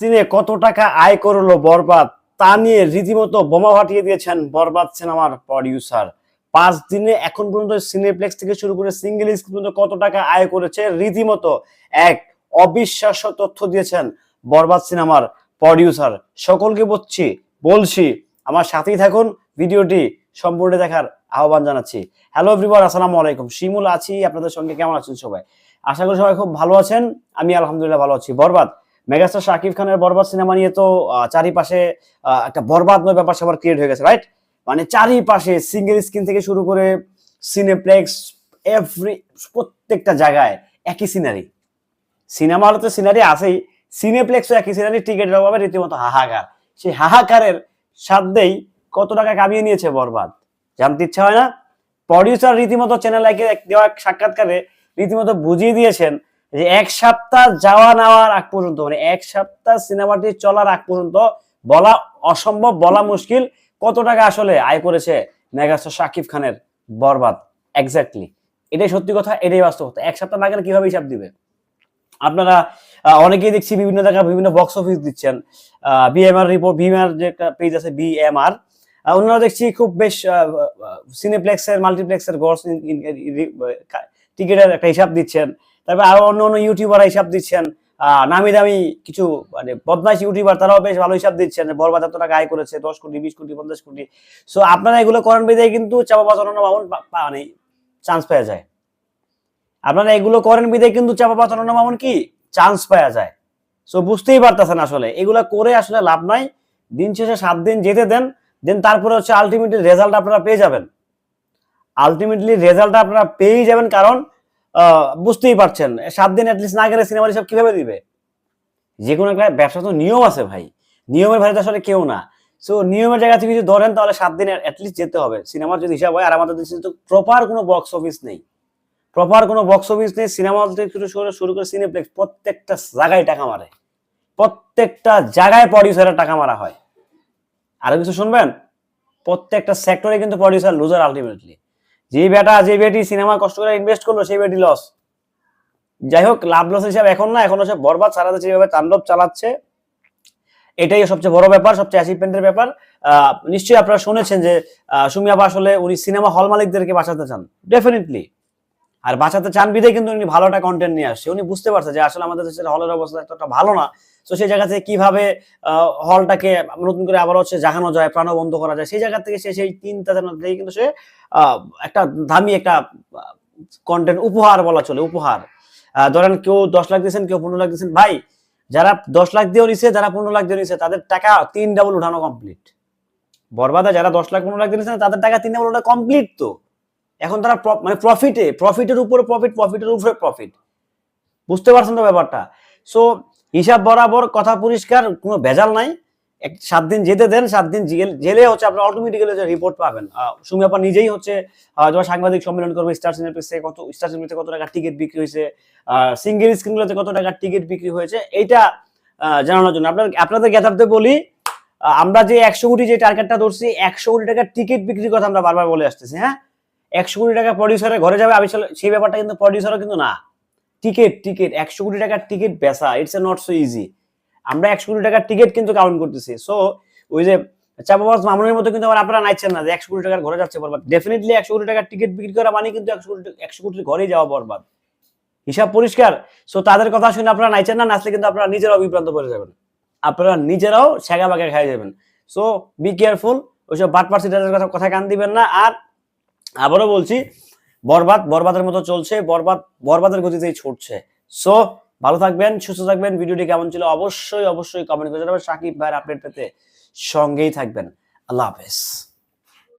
চীনে কত টাকা আয় করল বরবাদ, তা নিয়ে রীতিমতো বোমা ফাটিয়ে দিয়েছেন বরবাদ সিনেমার প্রডিউসার পাঁচ দিনে এখন পর্যন্ত সিনেপ্লেক্স থেকে শুরু করে সিঙ্গেল স্ক্রিন পর্যন্ত কত টাকা আয় করেছে রীতিমতো এক অবিশ্বাস্য তথ্য দিয়েছেন বরবাদ সিনেমার প্রডিউসার সকলকে বলছি বলছি, আমার সাথেই থাকুন, ভিডিওটি সম্পূর্ণ দেখার আহ্বান জানাচ্ছি। হ্যালো এভরিওয়ান আসসালামু আলাইকুম। শিমুল আছি, আপনাদের সঙ্গে কেমন আছেন সবাই? আশা করি সবাই খুব ভালো আছেন। আমি আলহামদুলিল্লাহ ভালো আছি। বরবাদ মেগাস্টার শাকিব খানের বরবাদ সিনেমা নিয়ে তো চারিপাশে একটা বরবাদময় ব্যাপার সবার ক্রিয়েট হয়ে গেছে রাইট মানে চারিপাশে সিঙ্গেল স্ক্রিন থেকে শুরু করে সিনেপ্লেক্স এভরি প্রত্যেকটা জায়গায় একই সিনারি সিনেমা হলে তো সিনারি আছেই। সিনেপ্লেক্সও একই সিনারি টিকিটের অভাবে রীতিমতো হাহাকার। সেই হাহাকারের সাধ্যেই কত টাকা কামিয়ে নিয়েছে বরবাদ। জানতে ইচ্ছা হয় না? প্রডিউসার রীতিমতো চ্যানেল একে দেওয়া সাক্ষাৎকারে রীতিমতো বুঝিয়ে দিয়েছেন যে এক সপ্তাহ যাওয়া নেওয়ার আগ পর্যন্ত মানে এক সপ্তাহ সিনেমাটি চলার আগ পর্যন্ত বলা অসম্ভব, বলা মুশকিল। কত টাকা আসলে আয় করেছে মেগাস্টার শাকিব খানের বরবাদ? এক্স্যাক্টলি এটাই সত্যি কথা, এটাই বাস্তব কথা। এক সপ্তাহ না গেলে কীভাবে হিসাব দিবে? আপনারা অনেকেই দেখছি বিভিন্ন জায়গায় বিভিন্ন বক্স অফিস দিচ্ছেন। বিএমআর রিপোর্ট বিএমআর যে একটা পেজ আছে বিএমআর অন্যরা দেখছি খুব বেশ সিনেপ্লেক্সের মাল্টিপ্লেক্সের গড় টিকিটের একটা হিসাব দিচ্ছেন। তারপর আরও অন্য অন্য ইউটিউবাররা হিসাব দিচ্ছেন। নামি দামি কিছু মানে বদমাইশ ইউটিউবার তারাও বেশ ভালো হিসাব দিচ্ছেন। যে বরবাদ এত টাকা আয় করেছে, দশ কোটি, বিশ কোটি, পঞ্চাশ কোটি। সো আপনারা এগুলো করেন বিদায় কিন্তু চাপা পাচানো মামুন মানে চান্স পাওয়া যায়। আপনারা এগুলো করেন বিদায় কিন্তু চাপা পাচানো মামুন কি? চান্স পাওয়া যায়। সো বুঝতেই পারতেছেন আসলে। এগুলো করে আসলে লাভ নাই। দিন শেষে সাত দিন যেতে দেন দেন তারপরে হচ্ছে আলটিমেটলি রেজাল্ট আপনারা পেয়ে যাবেন। আলটিমেটলি রেজাল্ট আপনারা পেয়েই যাবেন। কারণ বুঝতেই পারছেন। সাত দিন অ্যাটলিস্ট না গেলে সিনেমা হিসাব কীভাবে দিবে? যে কোনো একটা ব্যবসা তো নিয়ম আছে ভাই। নিয়মের তো আসলে কেউ না। সো নিয়মের জায়গা থেকে যদি ধরেন, তাহলে সাত দিন অ্যাটলিস্ট যেতে হবে। সিনেমার যদি হিসাব হয়, আর আমাদের দেশে তো প্রপার কোনো বক্স অফিস নেই। প্রপার কোনো বক্স অফিস নেই সিনেমা থেকে শুরু করে শুরু করে সিনেপ্লেক্স প্রত্যেকটা জায়গায় টাকা মারে। প্রত্যেকটা জায়গায় প্রডিউসারের টাকা মারা হয়। আরও কিছু শুনবেন? প্রত্যেকটা সেক্টরে কিন্তু প্রডিউসার লুজার আলটিমেটলি যে বেটা যে বেটি সিনেমা কষ্ট করে ইনভেস্ট করল সেই বেটি লস যাই হোক লাভ লস হিসাবে এখন না এখন হচ্ছে বরবাদ সারা দেশে যেভাবে তাণ্ডব চালাচ্ছে এটাই সবচেয়ে বড় ব্যাপার সবচেয়ে অ্যাচিভমেন্টের ব্যাপার। নিশ্চয়ই আপনারা শুনেছেন যে আহ, সুমি আপা আসলে উনি সিনেমা হল মালিকদেরকে বাঁচাতে চান। ডেফিনেটলি আর বাঁচাতে চান বিধে কিন্তু উনি ভালো একটা কন্টেন্ট নিয়ে আসছে। উনি বুঝতে পারছে যে আসলে আমাদের দেশের হলের অবস্থা এতটা ভালো না। তো সেই জায়গা থেকে কীভাবে হলটাকে নতুন করে আবার হচ্ছে জাগানো যায় প্রাণবন্ধ করা যায়, সেই জায়গা থেকে সে সেই চেতনা থেকে কিন্তু সে একটা দামি একটা কন্টেন্ট উপহার বলা চলে, উপহার। ধরেন কেউ দশ লাখ দিয়েছেন, কেউ পনেরো লাখ দিয়েছেন। ভাই, যারা দশ লাখ দিয়েও নিছে, যারা পনেরো লাখ দিয়ে নিছে, তাদের টাকা তিন ডাবল উঠানো কমপ্লিট বরবাদে যারা দশ লাখ, পনেরো লাখ দিয়ে নিছেন তাদের টাকা তিন ডাবল ওটা কমপ্লিট তো। এখন তারা মানে প্রফিটে প্রফিটের উপরে প্রফিট প্রফিটের উপরে প্রফিট বুঝতে পারছেন তো ব্যাপারটা? সো হিসাব বরাবর কথা পরিষ্কার, কোনো ভেজাল নাই। সাত দিন যেতে দেন, সাত দিন জেলে হচ্ছে আপনার অটোমেটিক্যালি যে রিপোর্ট পাবেন। সুমি আপা নিজেই হচ্ছে যখন সাংবাদিক সম্মেলন করবে স্টার সিনেপ্লেক্সে কত স্টার সিনেপ্লেক্সে কত টাকা টিকিট বিক্রি হয়েছে সিঙ্গেল স্ক্রিনগুলোতে কত টাকা টিকিট বিক্রি হয়েছে, এইটা জানানোর জন্য। আপনার আপনাদের জ্ঞাতার্থে বলি আমরা যে একশো কোটি যে টার্গেটটা ধরছি, একশো কোটি টাকার টিকিট বিক্রির কথা আমরা বারবার বলে আসতেছি হ্যাঁ? একশো কোটি টাকা প্রডিউসারের ঘরে যাবে, আমি সেই ব্যাপারটা কিন্তু প্রডিউসারও কিন্তু না। টিকিট টিকিট একশো কোটি টাকার টিকিট বেচা it's a not so easy আমরা একশো কোটি টাকার টিকিট কিন্তু কাউন্ট করতেছি। সো ওই যে চাপাবাজ মামুনের মতো কিন্তু আপনারা নাইছেন না যে একশো কোটি টাকার ঘরে যাচ্ছে বরবাদ। ডেফিনেটলি একশো কোটি টাকার টিকিট বিক্রি করা মানে কিন্তু একশো কোটি একশো কোটির ঘরেই যাওয়া বরবাদ। হিসাব পরিষ্কার। সো তাদের কথা শুনে আপনারা নাইছেন না নাচলে কিন্তু আপনারা নিজেরাও বিভ্রান্ত পড়ে যাবেন। আপনারা নিজেরাও ছেঁকা বাঁকা খাই যাবেন। সো বি কেয়ারফুল ওইসব বাট পার্সিটারের কথা কথা কান দিবেন না। আর আবারও বলছি, বরবাদ, বরবাদের মতো চলছে, বরবাদ, বরবাদের গতিতেই ছুটছে। সো ভালো থাকবেন, সুস্থ থাকবেন, ভিডিওটি কেমন ছিল অবশ্যই অবশ্যই কমেন্ট করে জানাবেন। সাকিব ভাইয়ের আপডেট পেতে সঙ্গেই থাকবেন। আল্লাহ হাফেজ।